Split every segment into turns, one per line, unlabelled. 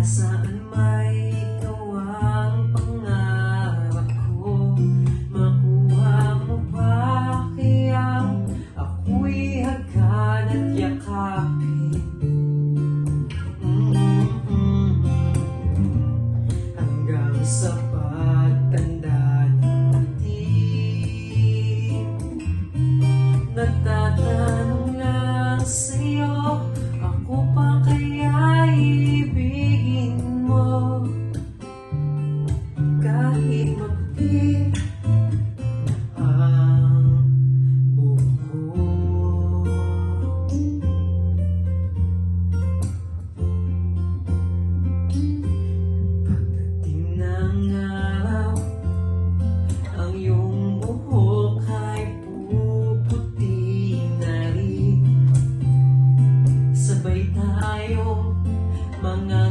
casa tayong mangangarap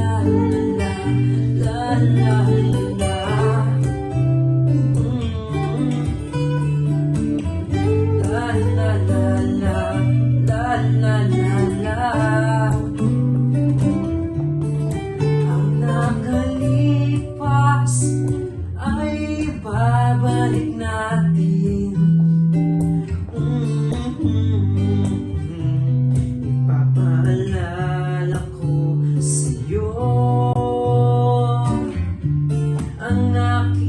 La la anak